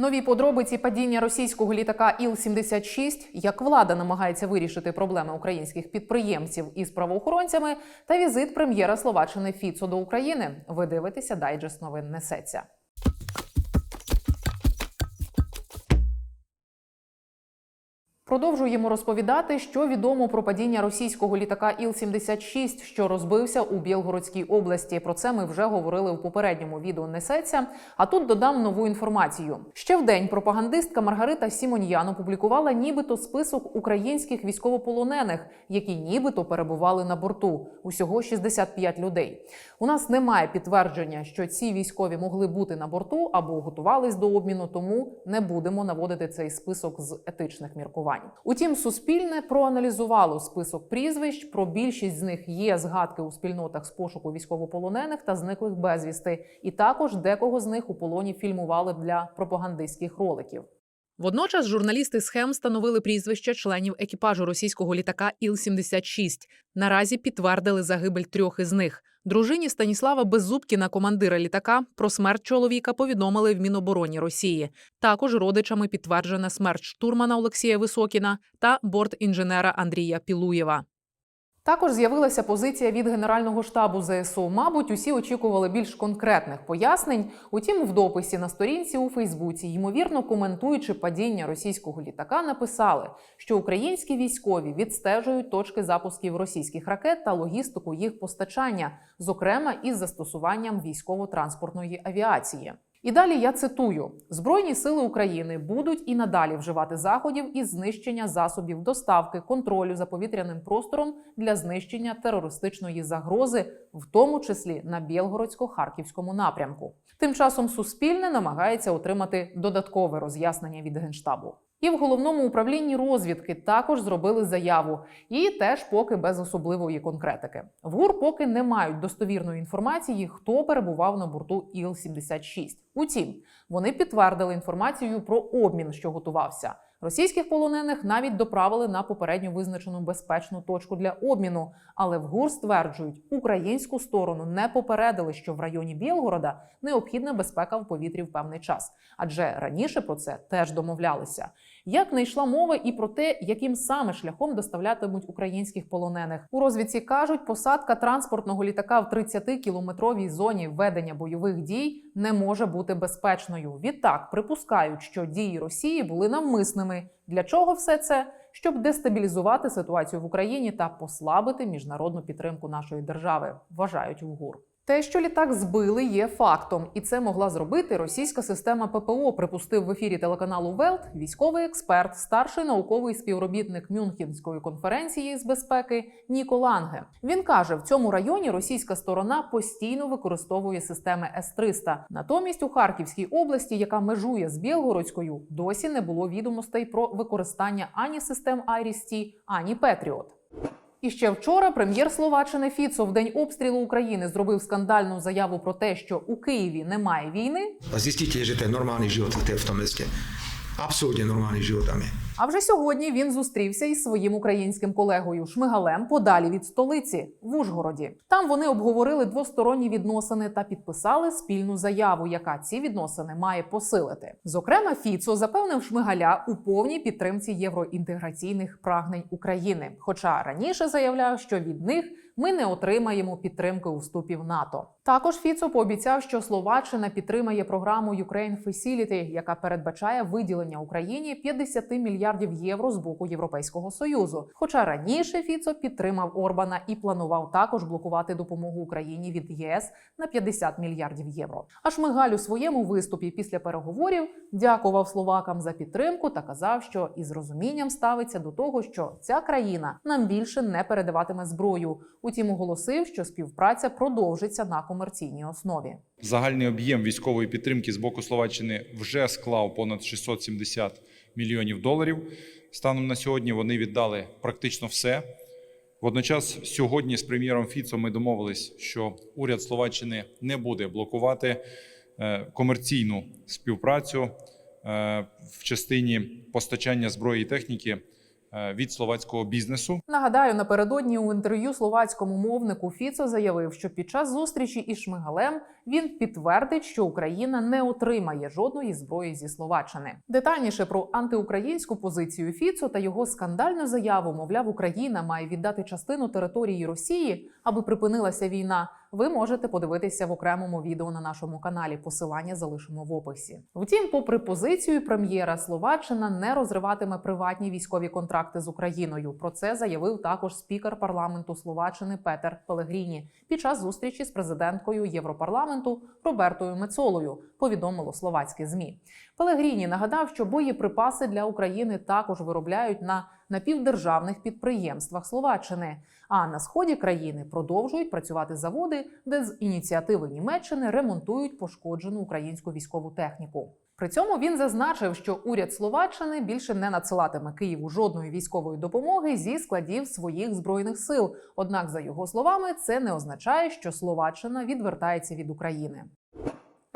Нові подробиці падіння російського літака Іл-76, як влада намагається вирішити проблеми українських підприємців із правоохоронцями, та візит прем'єра Словаччини Фіцо до України. Ви дивитеся дайджест новин несеться. Продовжуємо розповідати, що відомо про падіння російського літака Іл-76, що розбився у Білгородській області. Про це ми вже говорили в попередньому відео несеться. А тут додам нову інформацію. Ще в день пропагандистка Маргарита Сімоньян опублікувала нібито список українських військовополонених, які нібито перебували на борту. Усього 65 людей. У нас немає підтвердження, що ці військові могли бути на борту або готувались до обміну, тому не будемо наводити цей список з етичних міркувань. Утім, суспільне проаналізувало список прізвищ. Про більшість з них є згадки у спільнотах з пошуку військовополонених та зниклих безвісти, і також декого з них у полоні фільмували для пропагандистських роликів. Водночас журналісти схем встановили прізвища членів екіпажу російського літака Іл-76. Наразі підтвердили загибель трьох із них. Дружині Станіслава Беззубкіна, командира літака, про смерть чоловіка повідомили в Мінобороні Росії. Також родичами підтверджена смерть штурмана Олексія Високіна та бортінженера Андрія Пілуєва. Також з'явилася позиція від Генерального штабу ЗСУ. Мабуть, усі очікували більш конкретних пояснень. Утім, в дописі на сторінці у Фейсбуці, ймовірно коментуючи падіння російського літака, написали, що українські військові відстежують точки запусків російських ракет та логістику їх постачання, зокрема із застосуванням військово-транспортної авіації. І далі я цитую: Збройні сили України будуть і надалі вживати заходів із знищення засобів доставки, контролю за повітряним простором для знищення терористичної загрози, в тому числі на Білгородсько-Харківському напрямку. Тим часом Суспільне намагається отримати додаткове роз'яснення від генштабу. І в головному управлінні розвідки також зробили заяву, і теж поки без особливої конкретики. В ГУР поки не мають достовірної інформації, хто перебував на борту Іл-76. Утім, вони підтвердили інформацію про обмін, що готувався. Російських полонених навіть доправили на попередньо визначену безпечну точку для обміну. Але в ГУР стверджують, українську сторону не попередили, що в районі Білгорода необхідна безпека в повітрі в певний час, адже раніше про це теж домовлялися. Як не йшла мова і про те, яким саме шляхом доставлятимуть українських полонених у розвідці кажуть, посадка транспортного літака в 30-кілометровій зоні ведення бойових дій не може бути безпечною. Відтак припускають, що дії Росії були навмисними. Для чого все це? Щоб дестабілізувати ситуацію в Україні та послабити міжнародну підтримку нашої держави, вважають в ГУР. Те, що літак збили, є фактом, і це могла зробити російська система ППО. Припустив в ефірі телеканалу Велт військовий експерт, старший науковий співробітник Мюнхенської конференції з безпеки Ніко Ланге. Він каже: в цьому районі російська сторона постійно використовує системи С-300. Натомість у Харківській області, яка межує з Білгородською, досі не було відомостей про використання ані систем Айріс-Ті, ані Петріот. І ще вчора прем'єр Словаччини Фіцо в день обстрілу України зробив скандальну заяву про те, що у Києві немає війни. A жити нормальний живот в тому život život tam je. А вже сьогодні він зустрівся із своїм українським колегою Шмигалем подалі від столиці в Ужгороді. Там вони обговорили двосторонні відносини та підписали спільну заяву, яка ці відносини має посилити. Зокрема, Фіцо запевнив Шмигаля у повній підтримці євроінтеграційних прагнень України. Хоча раніше заявляв, що від них ми не отримаємо підтримки у вступі в НАТО. Також Фіцо пообіцяв, що Словаччина підтримає програму Ukraine Facility, яка передбачає виділення Україні 50 мільярдів євро з боку Європейського союзу. Хоча раніше Фіцо підтримав Орбана і планував також блокувати допомогу Україні від ЄС на 50 мільярдів євро. А Шмигаль у своєму виступі після переговорів дякував словакам за підтримку та казав, що із розумінням ставиться до того, що ця країна нам більше не передаватиме зброю. Утім, оголосив, що співпраця продовжиться на комерційній основі. Загальний об'єм військової підтримки з боку Словаччини вже склав понад 670 мільйонів доларів. Станом на сьогодні вони віддали практично все. Водночас, сьогодні з прем'єром Фіцо ми домовились, що уряд Словаччини не буде блокувати е, комерційну співпрацю е, в частині постачання зброї і техніки від словацького бізнесу. Нагадаю, напередодні у інтерв'ю словацькому мовнику Фіцо заявив, що під час зустрічі із Шмигалем він підтвердить, що Україна не отримає жодної зброї зі Словаччини. Детальніше про антиукраїнську позицію Фіцо та його скандальну заяву, мовляв, Україна має віддати частину території Росії, аби припинилася війна. Ви можете подивитися в окремому відео на нашому каналі. Посилання залишимо в описі. Втім, попри позицію прем'єра, Словаччина не розриватиме приватні військові контракти з Україною. Про це заявив також спікер парламенту Словаччини Петер Пелегріні під час зустрічі з президенткою Європарламенту Робертою Мецолою. Повідомило словацьке змі. Пелегріні нагадав, що боєприпаси для України також виробляють на напівдержавних підприємствах Словаччини. А на сході країни продовжують працювати заводи, де з ініціативи Німеччини ремонтують пошкоджену українську військову техніку. При цьому він зазначив, що уряд Словаччини більше не надсилатиме Києву жодної військової допомоги зі складів своїх збройних сил. Однак, за його словами, це не означає, що Словаччина відвертається від України.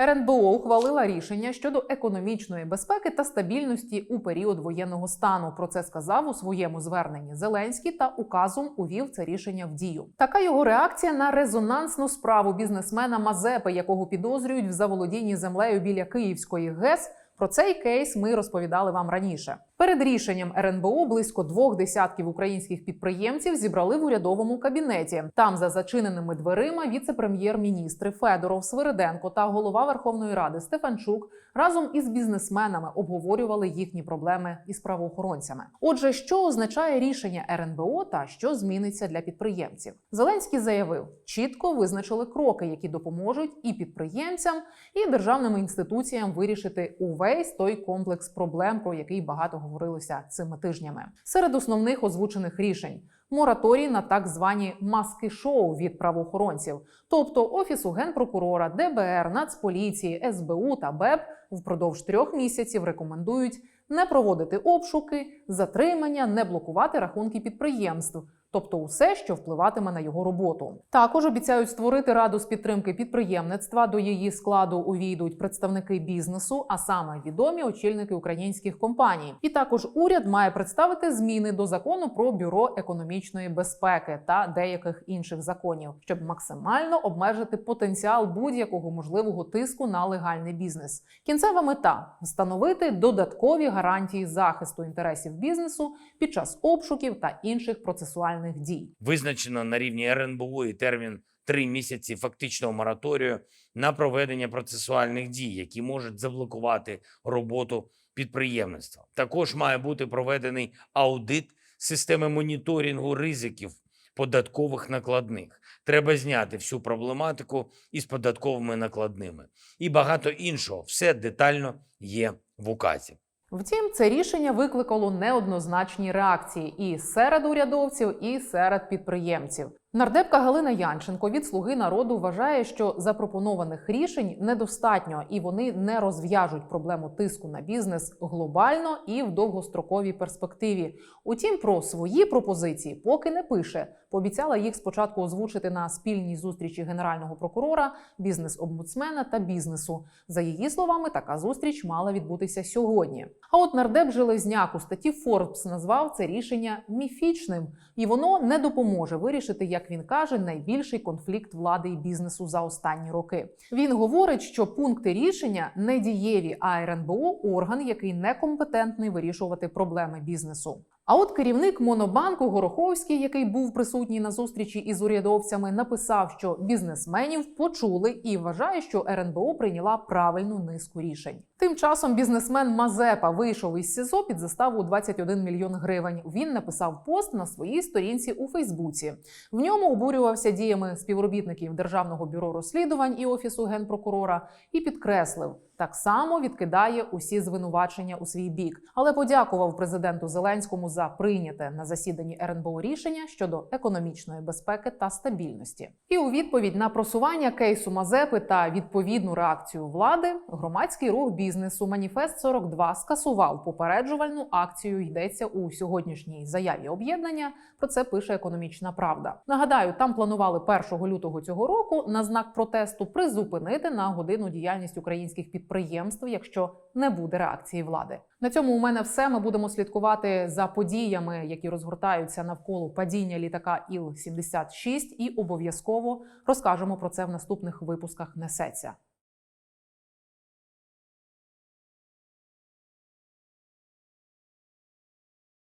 РНБО ухвалила рішення щодо економічної безпеки та стабільності у період воєнного стану. Про це сказав у своєму зверненні Зеленський та указом увів це рішення в дію. Така його реакція на резонансну справу бізнесмена Мазепи, якого підозрюють в заволодінні землею біля Київської ГЕС. Про цей кейс ми розповідали вам раніше. Перед рішенням РНБО близько двох десятків українських підприємців зібрали в урядовому кабінеті. Там за зачиненими дверима віце-прем'єр-міністри Федоров, Свириденко та голова Верховної Ради Стефанчук разом із бізнесменами обговорювали їхні проблеми із правоохоронцями. Отже, що означає рішення РНБО та що зміниться для підприємців? Зеленський заявив, чітко визначили кроки, які допоможуть і підприємцям, і державним інституціям вирішити увесь той комплекс проблем, про який багато говорилося цими тижнями. Серед основних озвучених рішень. Мораторій на так звані маски шоу від правоохоронців, тобто офісу генпрокурора, ДБР, Нацполіції, СБУ та БЕП впродовж трьох місяців рекомендують не проводити обшуки, затримання, не блокувати рахунки підприємств. Тобто усе, що впливатиме на його роботу. Також обіцяють створити раду з підтримки підприємництва. До її складу увійдуть представники бізнесу, а саме відомі очільники українських компаній. І також уряд має представити зміни до закону про бюро економічної безпеки та деяких інших законів, щоб максимально обмежити потенціал будь-якого можливого тиску на легальний бізнес. Кінцева мета встановити додаткові гарантії захисту інтересів бізнесу під час обшуків та інших процесуальних дій. Визначено на рівні РНБО і термін три місяці фактичного мораторію на проведення процесуальних дій, які можуть заблокувати роботу підприємництва. Також має бути проведений аудит системи моніторингу ризиків податкових накладних. Треба зняти всю проблематику із податковими накладними і багато іншого. Все детально є в указі. Втім, це рішення викликало неоднозначні реакції і серед урядовців, і серед підприємців. Нардепка Галина Янченко від Слуги народу вважає, що запропонованих рішень недостатньо і вони не розв'яжуть проблему тиску на бізнес глобально і в довгостроковій перспективі. Утім, про свої пропозиції поки не пише. Пообіцяла їх спочатку озвучити на спільній зустрічі генерального прокурора, бізнес-омбудсмена та бізнесу. За її словами, така зустріч мала відбутися сьогодні. А от нардеп Железняк у статті Forbes назвав це рішення міфічним, і воно не допоможе вирішити, як він каже, найбільший конфлікт влади і бізнесу за останні роки. Він говорить, що пункти рішення не дієві, а РНБО орган, який некомпетентний вирішувати проблеми бізнесу. А от керівник Монобанку Гороховський, який був присутній на зустрічі із урядовцями, написав, що бізнесменів почули і вважає, що РНБО прийняла правильну низку рішень. Тим часом бізнесмен Мазепа вийшов із СІЗО під заставу у 21 мільйон гривень. Він написав пост на своїй сторінці у Фейсбуці. В ньому обурювався діями співробітників Державного бюро розслідувань і офісу генпрокурора і підкреслив. Так само відкидає усі звинувачення у свій бік, але подякував президенту Зеленському за прийняте на засіданні РНБО рішення щодо економічної безпеки та стабільності. І у відповідь на просування кейсу Мазепи та відповідну реакцію влади громадський рух бізнесу бізнесу Маніфест 42 скасував попереджувальну акцію. Йдеться у сьогоднішній заяві об'єднання. Про це пише економічна правда. Нагадаю, там планували 1 лютого цього року на знак протесту призупинити на годину діяльність українських підприємств, якщо не буде реакції влади. На цьому у мене все. Ми будемо слідкувати за подіями, які розгортаються навколо падіння літака Іл-76 і обов'язково розкажемо про це в наступних випусках. Несеться.